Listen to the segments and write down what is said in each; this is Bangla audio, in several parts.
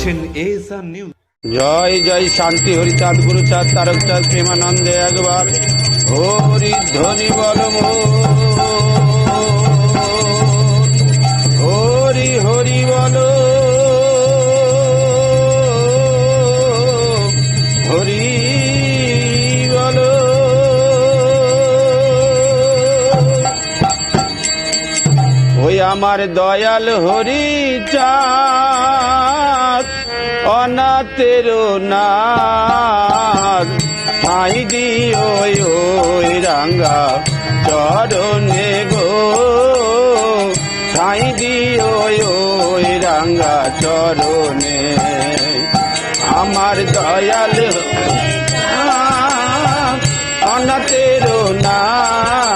দেখছেন এএসআর নিউজ। জয় জয়, শান্তি, হরিচাঁদ, গুরুচাঁদ, তারকচাঁদ, প্রেমানন্দে একবার। হরি ধ্বনি বল হরি হরি বল। হরি বল। ওই আমার দয়াল হরি চাঁদ। অনাথের নাথ ঠাই দিও ওই রাঙ্গা চরণে গো। ঠাই দিও ওই রাঙ্গা চরণে। আমার দয়াল অনাথের নাথ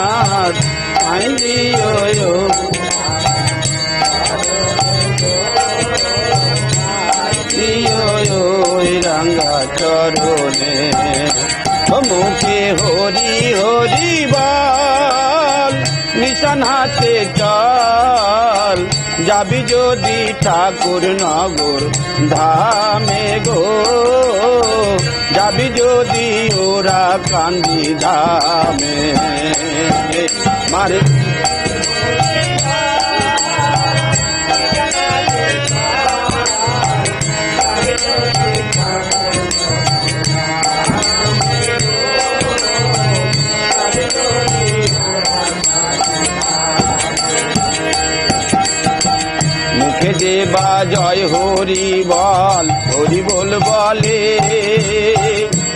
হাতে চল যাবি যদি ঠাকুর নগর ধামে গো। যাবি যদি ওরা কান্দি ধামে। মারে বা জয় হরি বল হরি বল বলে।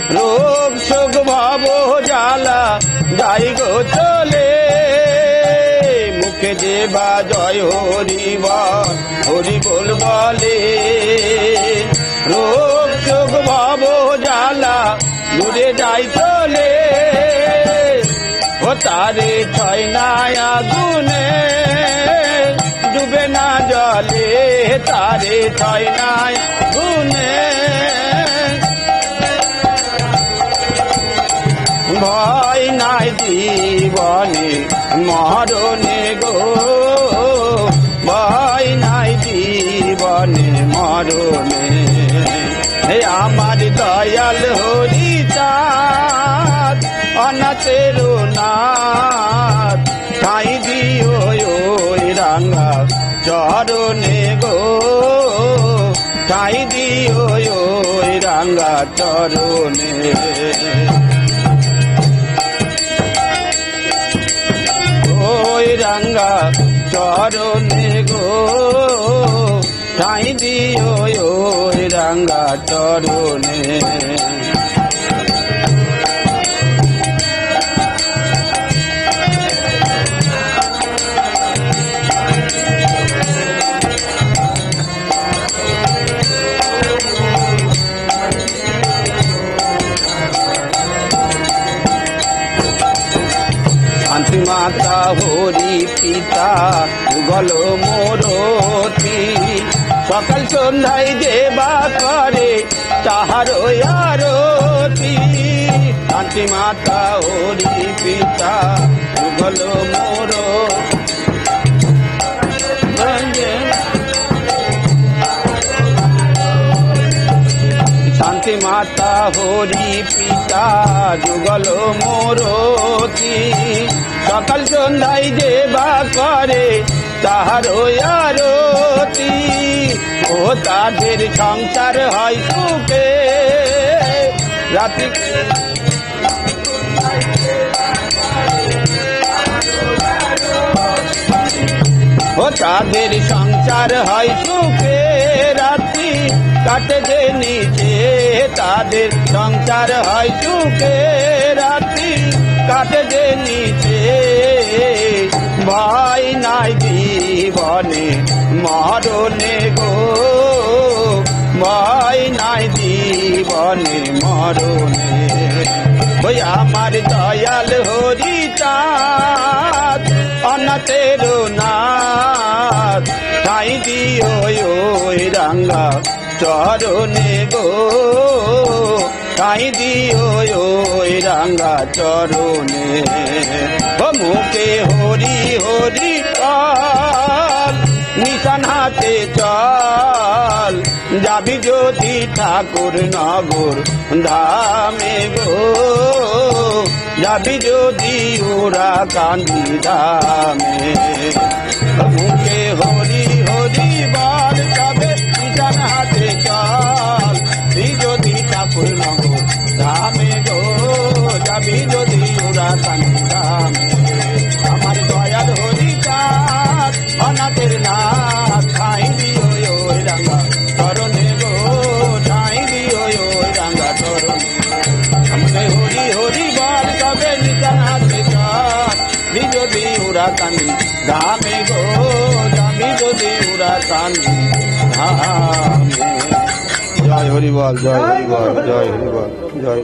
রোগ শোক ভাব জ্বালা, যাই গো চলে। মুখে যে বা জয় হরি বল হরি বল বলে। রোগ শোক ভাব জ্বালা, দূরে যাই চলে। ও তারে ছয় নাই আগুনে তারে ছয় নাই গুনে ভয় নাই জীবনে মরণে গো। ভয় নাই জীবনে মরণে। আমার দয়াল হরি চাঁদ অনাথের নাথ, ঠাই দিও রাঙ্গা চরণে গো, ঠাই দিও ওই রাঙ্গা চরণে। ওই রাঙ্গা চরণে গো, ঠাই দিও ওই রাঙ্গা চরণে। গল মোরতি। সকাল সন্ধ্যায় দেবা করে তাহার আরতি। শান্তি মাতা হরি পিতা গল মোর শান্তি মাতা হরি পিতা যুগল মোরতি। সকাল সন্ধ্যায় দেবা করে তাহার আরতি, ও তাদের সংসার হয় সুখে। রাতি ও তাদের সংসার হয় সুখে। রাত্রি কাটে যে নিচে তাদের সংসার হয় সুখে। রাত্রি কাটে যে নিচে জীবনে মরণে গো, ভয় নাই জীবনে মরণে। ওই আমার দয়াল হরি চাঁদ অনাথের নাথ ঠাই দিও ওই রাঙ্গা চরণে গো। ঠাই দিও ওই রাঙ্গা চরণে। মুখে হরি হরি কর নিশান হাতে চল। যাবি যদি ঠাকুর নগর ধামে গো। যাবি যদি ওরা কান্দি ধামে। মুখে যদি উড়া কানি ধামে গো যাবি যদি উড়া কানি ধামে জয় হরি বল জয় হরি বল জয় হরি বল জয়।